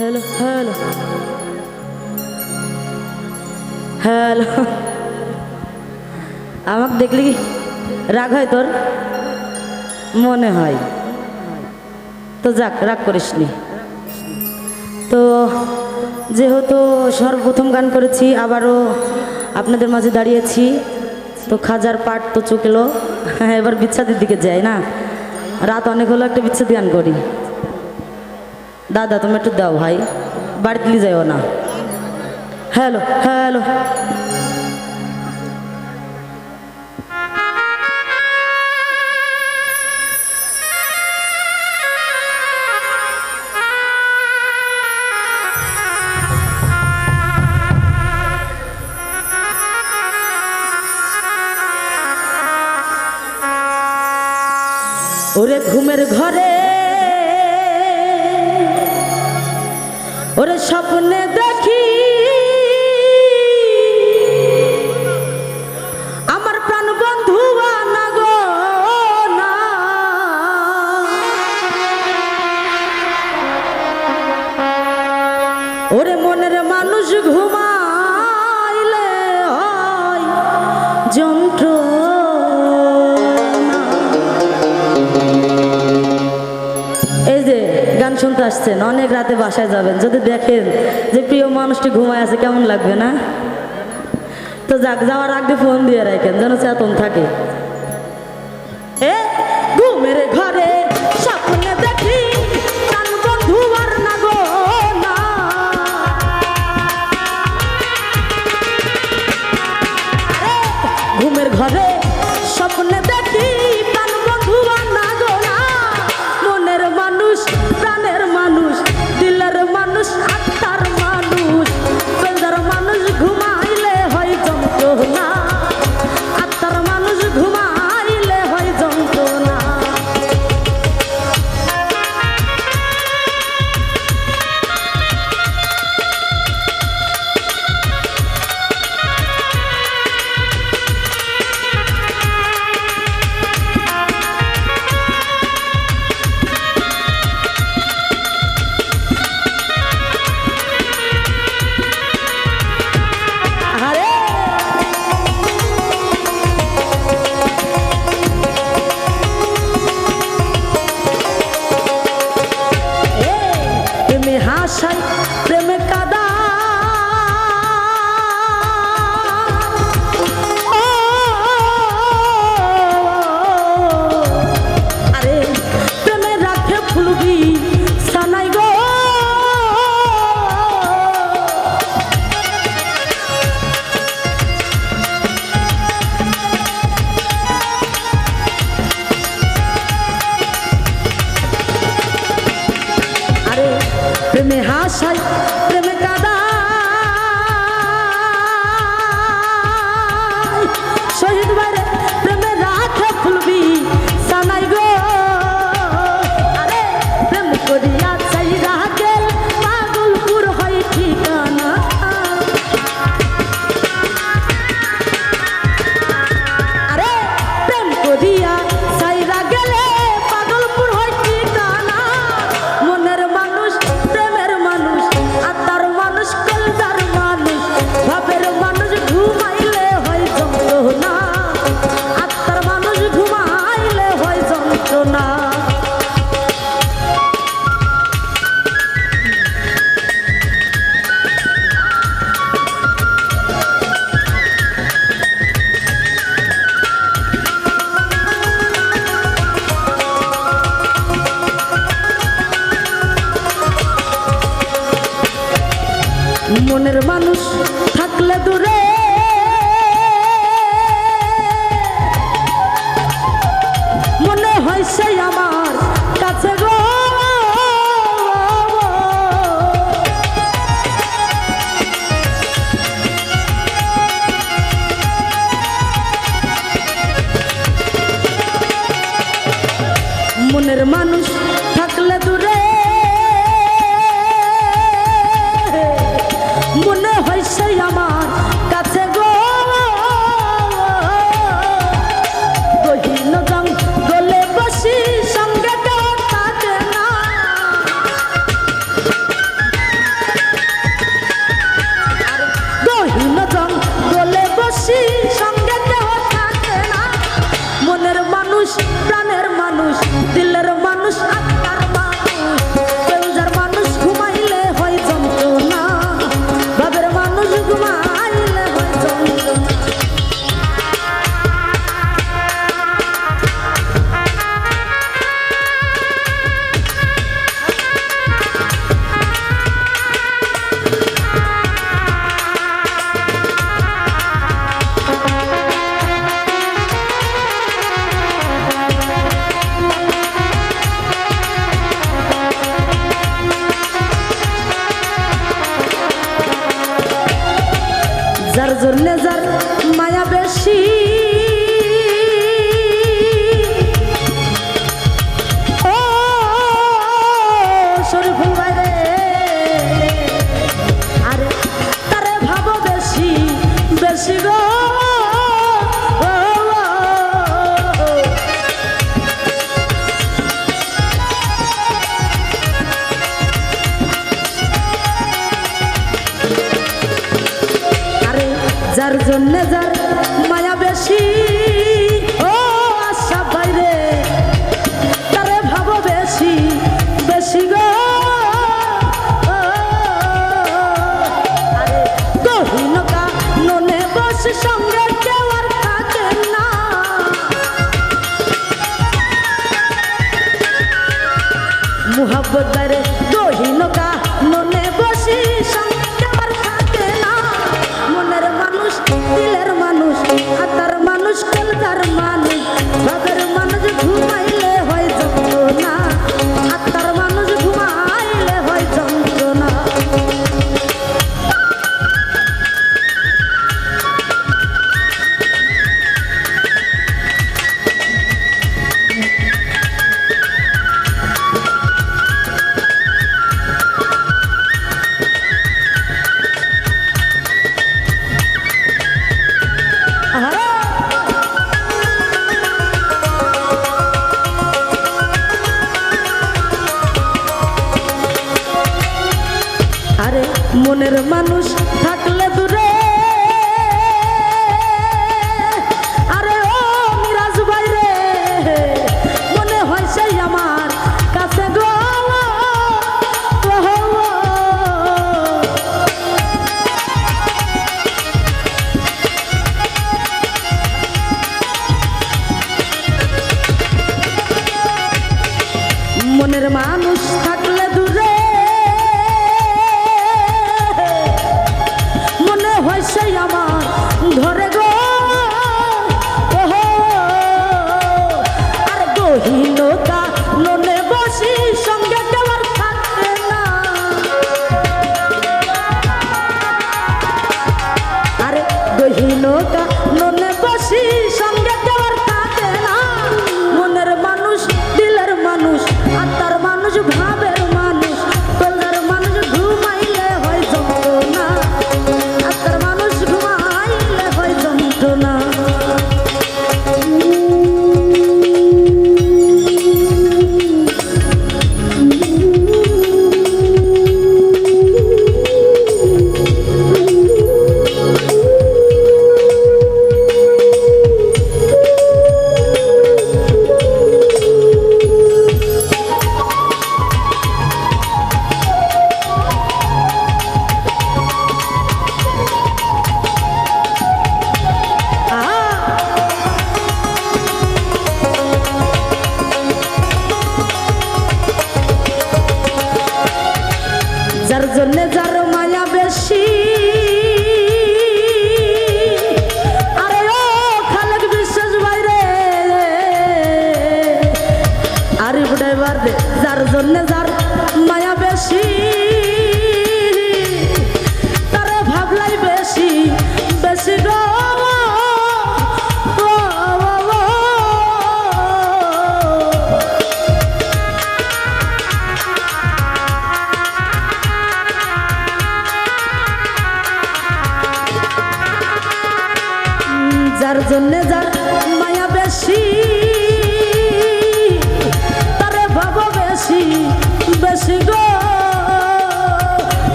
Hello hello hello আমাকে দেখলি রাগ হয় তোর? মনে হয়। তো যাক, রাগ করিসনি। তো যেহেতু সর্বপ্রথম গান করেছি, আবারও আপনাদের মাঝে দাঁড়িয়েছি, তো খাজার পাট তো চুকলো এবার বিচ্ছাদের দিকে যাই, না? রাত অনেক হলো, একটা বিচ্ছেদ গান করি। দাদা তুমি একটু দাও ভাই। বাড়িতে নিয়ে যাইও না। Hello hello. ওরে ঘুমের ঘরে ওরে স্বপ্নে শুনতে আসছেন, অনেক রাতে বাসায় যাবেন। যদি দেখেন যে প্রিয় মানুষটি ঘুমায় আছে, কেমন লাগবে না? তো যাক, যাওয়ার আগে ফোন দিয়ে রাখেন, যেন চেতন থাকে। ঘরে প্রেমে হাসাই মনের মানুষ থাকলে দূরে। মনে হয় সেই আমার কাছে মনের মানুষ থাকলে দূরে। মনের মানুষ থাকলে আর গহীনতা ননে বসি জন্য